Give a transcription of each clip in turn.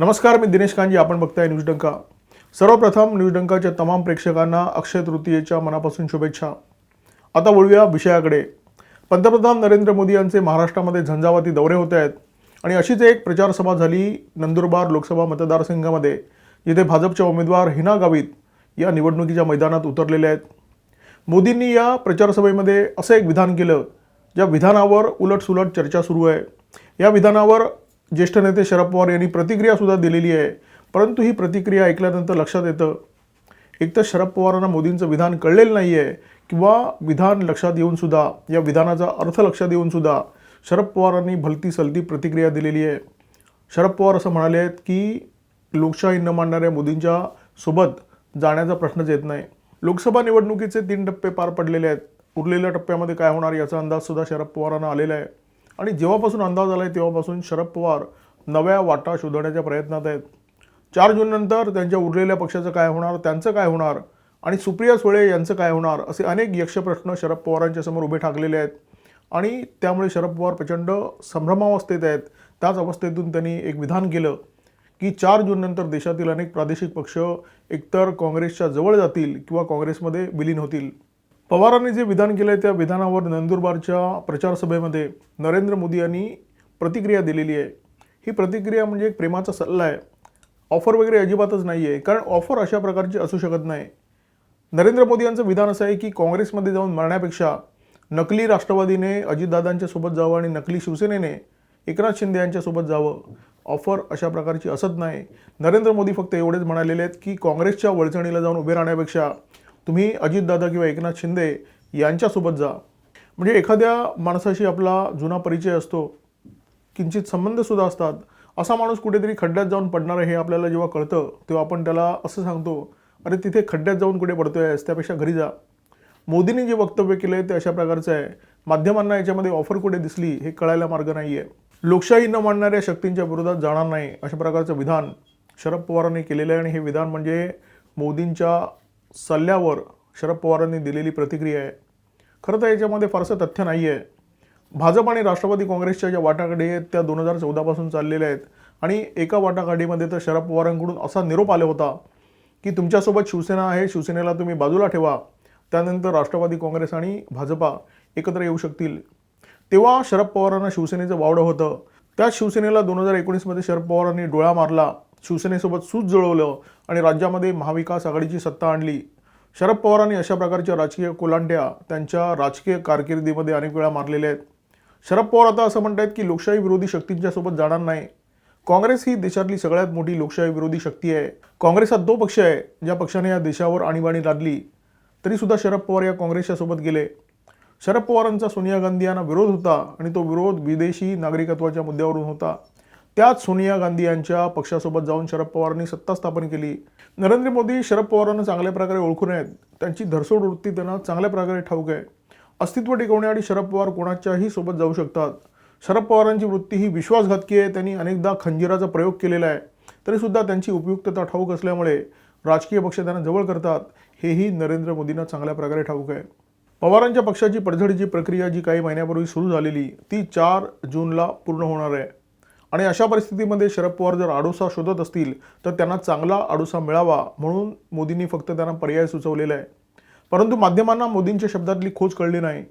नमस्कार मी दिनेश कांजी आपण बघताय न्यूज डंका. सर्वप्रथम न्यूज डंकाच्या तमाम प्रेक्षकांना अक्षय तृतीयेच्या मनापासून शुभेच्छा. आता वळूया विषयाकडे. पंतप्रधान नरेंद्र मोदी यांचे महाराष्ट्रामध्ये झंझावाती दौरे होत आहेत आणि अशीच एक प्रचारसभा झाली नंदुरबार लोकसभा मतदारसंघामध्ये जिथे भाजपच्या उमेदवार हिना गावित या निवडणुकीच्या मैदानात उतरलेले आहेत. मोदींनी या प्रचारसभेमध्ये असं एक विधान केलं ज्या विधानावर उलटसुलट चर्चा सुरू आहे. या विधानावर ज्येष्ठ नेते शरद पवार यांनी प्रतिक्रियासुद्धा दिलेली आहे. परंतु ही प्रतिक्रिया ऐकल्यानंतर लक्षात येतं एक तर शरद पवारांना मोदींचं विधान कळलेलं नाही आहे किंवा विधान लक्षात येऊनसुद्धा या विधानाचा अर्थ लक्षात येऊनसुद्धा शरद पवारांनी भलती सलती प्रतिक्रिया दिलेली आहे. शरद पवार असं म्हणाले आहेत की लोकशाही न मानणाऱ्या मोदींच्या सोबत जाण्याचा प्रश्नच येत नाही. लोकसभा निवडणुकीचे तीन टप्पे पार पडलेले आहेत. उरलेल्या टप्प्यामध्ये काय होणार याचा अंदाजसुद्धा शरद पवारांना आलेला आहे. आणि जेव्हापासून अंदाज आला आहे तेव्हापासून शरद पवार नव्या वाटा शोधण्याच्या प्रयत्नात आहेत. चार जूननंतर त्यांच्या उरलेल्या पक्षाचं काय होणार त्यांचं काय होणार आणि सुप्रिया सुळे यांचं काय होणार असे अनेक यक्षप्रश्न शरद पवारांच्या समोर उभे ठाकलेले आहेत. आणि त्यामुळे शरद पवार प्रचंड संभ्रमावस्थेत आहेत. त्याच अवस्थेतून त्यांनी एक विधान केलं की चार जूननंतर देशातील अनेक प्रादेशिक पक्ष एकतर काँग्रेसच्या जवळ जातील किंवा काँग्रेसमध्ये विलीन होतील. पवारांनी जे विधान केलं आहे त्या विधानावर नंदुरबारच्या प्रचारसभेमध्ये नरेंद्र मोदी यांनी प्रतिक्रिया दिलेली आहे. ही प्रतिक्रिया म्हणजे एक प्रेमाचा सल्ला आहे. ऑफर वगैरे अजिबातच नाही आहे कारण ऑफर अशा प्रकारची असू शकत नाही. नरेंद्र मोदी यांचं विधान असं आहे की काँग्रेसमध्ये जाऊन मरण्यापेक्षा नकली राष्ट्रवादीने अजितदादांच्या सोबत जावं आणि नकली शिवसेनेने एकनाथ शिंदे यांच्यासोबत जावं. ऑफर अशा प्रकारची असत नाही. नरेंद्र मोदी फक्त एवढेच म्हणालेले आहेत की काँग्रेसच्या वळचणीला जाऊन उभे राहण्यापेक्षा तुम्ही अजितदादा किंवा एकनाथ शिंदे यांच्यासोबत जा. म्हणजे एखाद्या माणसाशी आपला जुना परिचय असतो किंचित संबंधसुद्धा असतात. असा माणूस कुठेतरी खड्ड्यात जाऊन पडणार आहे हे आपल्याला जेव्हा कळतं तेव्हा आपण त्याला असं सांगतो अरे तिथे खड्ड्यात जाऊन कुठे पडतोय आहेस त्यापेक्षा घरी जा. मोदींनी जे वक्तव्य केलं आहे ते अशा प्रकारचं आहे. माध्यमांना याच्यामध्ये ऑफर कुठे दिसली हे कळायला मार्ग नाही आहे लोकशाही न मानणाऱ्या शक्तींच्या विरोधात जाणार नाही अशा प्रकारचं विधान शरद पवारांनी केलेलं आहे. आणि हे विधान म्हणजे मोदींच्या सल्ल्यावर शरद पवारांनी दिलेली प्रतिक्रिया आहे. खरं तर याच्यामध्ये फारसं तथ्य नाही आहे भाजप आणि राष्ट्रवादी काँग्रेसच्या ज्या वाटाघाटी आहेत त्या दोन हजार चौदापासून चाललेल्या आहेत. आणि एका वाटाघाटीमध्ये तर शरद पवारांकडून असा निरोप आला होता की तुमच्यासोबत शिवसेना आहे शिवसेनेला तुम्ही बाजूला ठेवा. त्यानंतर राष्ट्रवादी काँग्रेस आणि भाजपा एकत्र येऊ शकतील. तेव्हा शरद पवारांना शिवसेनेचं वावडं होतं. त्याच शिवसेनेला दोन हजार एकोणीसमध्ये शरद पवारांनी डोळा मारला. शिवसेनेसोबत सूत जुळवलं आणि राज्यामध्ये महाविकास आघाडीची सत्ता आणली. शरद पवारांनी अशा प्रकारच्या राजकीय कोलांट्या त्यांच्या राजकीय कारकिर्दीमध्ये अनेक वेळा मारलेल्या आहेत. शरद पवार आता असं म्हणतात की लोकशाही विरोधी शक्तींच्या सोबत जाणार नाही. काँग्रेस ही देशातली सगळ्यात मोठी लोकशाही विरोधी शक्ती आहे. काँग्रेस हा तो पक्ष आहे ज्या पक्षाने या देशावर आणीबाणी लादली. तरीसुद्धा शरद पवार या काँग्रेसच्या सोबत गेले. शरद पवारांचा सोनिया गांधी यांना विरोध होता आणि तो विरोध विदेशी नागरिकत्वाच्या मुद्द्यावरून होता. त्याच सोनिया गांधी यांच्या पक्षासोबत जाऊन शरद पवारांनी सत्ता स्थापन केली. नरेंद्र मोदी शरद पवारांना चांगल्या प्रकारे ओळखून आहेत. त्यांची धरसोड वृत्ती त्यांना चांगल्या प्रकारे ठाऊक आहे. अस्तित्व टिकवण्यासाठी शरद पवार कोणाच्याही सोबत जाऊ शकतात. शरद पवारांची वृत्ती ही विश्वासघातकी आहे. त्यांनी अनेकदा खंजिराचा प्रयोग केलेला आहे. तरीसुद्धा त्यांची उपयुक्तता ठाऊक असल्यामुळे राजकीय पक्ष त्यांना जवळ करतात. हेही नरेंद्र मोदींना चांगल्या प्रकारे ठाऊक आहे. पवारांच्या पक्षाची पडझडीची प्रक्रिया जी काही महिन्यापूर्वी सुरू झालेली ती चार जूनला पूर्ण होणार आहे. आणि अशा परिस्थितीमध्ये शरद पवार जर आडोसा शोधत असतील तर त्यांना चांगला आडोसा मिळावा म्हणून मोदींनी फक्त त्यांना पर्याय सुचवलेला आहे. परंतु माध्यमांना मोदींच्या शब्दातली खोज कळली नाही.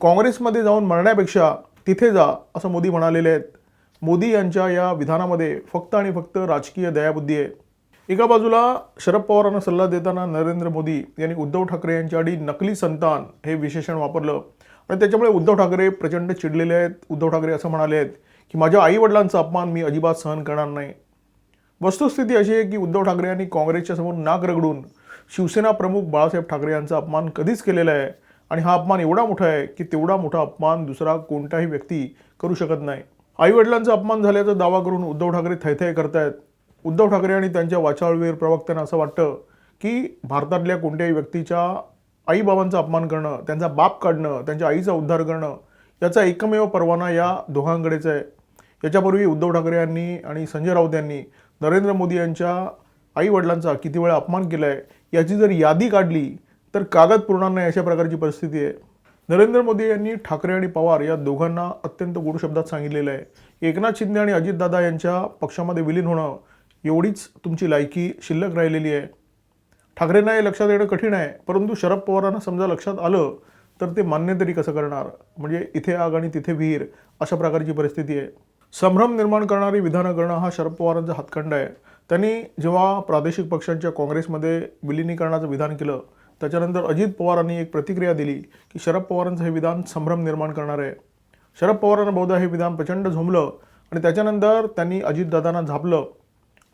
काँग्रेसमध्ये जाऊन मरण्यापेक्षा तिथे जा असं मोदी म्हणालेले आहेत. मोदी यांच्या या विधानामध्ये फक्त आणि फक्त राजकीय दयाबुद्धी आहे. एका बाजूला शरद पवारांना सल्ला देताना नरेंद्र मोदी यांनी उद्धव ठाकरे यांच्या आधी नकली संतान हे विशेषण वापरलं. आणि त्याच्यामुळे उद्धव ठाकरे प्रचंड चिडलेले आहेत. उद्धव ठाकरे असं म्हणाले आहेत की माझ्या आईवडिलांचा अपमान मी अजिबात सहन करणार नाही. वस्तुस्थिती अशी आहे की उद्धव ठाकरे यांनी काँग्रेसच्या समोर नाक रगडून शिवसेना प्रमुख बाळासाहेब ठाकरे यांचा अपमान कधीच केलेला आहे आणि हा अपमान एवढा मोठा आहे की तेवढा मोठा अपमान दुसरा कोणताही व्यक्ती करू शकत नाही. आईवडिलांचा अपमान झाल्याचा दावा करून उद्धव ठाकरे थैथय करतायत. उद्धव ठाकरे आणि त्यांच्या वाचाळवीर प्रवक्त्यांना असं वाटतं की भारतातल्या कोणत्याही व्यक्तीच्या आईबाबांचा अपमान करणं त्यांचा बाप काढणं त्यांच्या आईचा उद्धार करणं याचा एकमेव परवाना या दोघांकडेच आहे. याच्यापूर्वी उद्धव ठाकरे यांनी आणि संजय राऊत यांनी नरेंद्र मोदी यांच्या आई वडिलांचा किती वेळा अपमान केला आहे याची जर यादी काढली तर कागद पुरणार नाही अशा प्रकारची परिस्थिती आहे. नरेंद्र मोदी यांनी ठाकरे आणि पवार या दोघांना अत्यंत गोड शब्दात सांगितलेलं आहे. एकनाथ शिंदे आणि अजितदादा यांच्या पक्षामध्ये विलीन होणं एवढीच तुमची लायकी शिल्लक राहिलेली आहे. ठाकरेंना हे लक्षात येणं कठीण आहे परंतु शरद पवारांना समजा लक्षात आलं तर ते मान्य तरी कसं करणार? म्हणजे इथे आग आणि तिथे विहीर अशा प्रकारची परिस्थिती आहे. संभ्रम निर्माण करणारी विधानं करणं हा शरद पवारांचा हातखंड आहे. त्यांनी जेव्हा प्रादेशिक पक्षांच्या काँग्रेसमध्ये विलिनीकरणाचं विधान केलं त्याच्यानंतर अजित पवारांनी एक प्रतिक्रिया दिली की शरद पवारांचं हे विधान संभ्रम निर्माण करणार आहे. शरद पवारांना बहुधा हे विधान प्रचंड झोंबलं आणि त्याच्यानंतर त्यांनी अजितदादांना झापलं.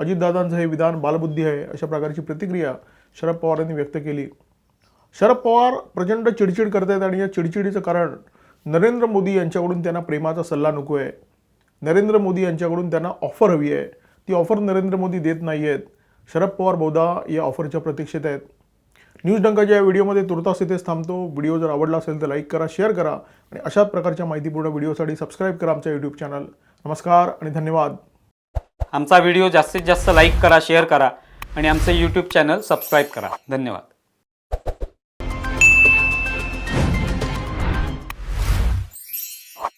अजितदादांचं हे विधान बालबुद्धी आहे अशा प्रकारची प्रतिक्रिया शरद पवारांनी व्यक्त केली. शरद पवार प्रचंड चिडचिड करत आहेत आणि या चिडचिडीचं कारण नरेंद्र मोदी यांच्याकडून त्यांना प्रेमाचा सल्ला नको आहे नरेंद्र मोदी यांच्याकडून त्यांना ऑफर हवी आहे. ती ऑफर नरेंद्र मोदी देत नाही आहेत. शरद पवार बहुधा या ऑफरच्या प्रतीक्षेत आहेत. न्यूज डंकाच्या या व्हिडिओमध्ये तुर्तास इथेच थांबतो. व्हिडिओ जर आवडला असेल तर लाईक करा शेअर करा आणि अशाच प्रकारच्या माहितीपूर्ण व्हिडिओसाठी सबस्क्राईब करा आमच्या यूट्यूब चॅनल नमस्कार आणि धन्यवाद. आमचा व्हिडिओ जास्तीत जास्त लाईक करा शेअर करा आणि आमचं यूट्यूब चॅनल सबस्क्राईब करा. धन्यवाद.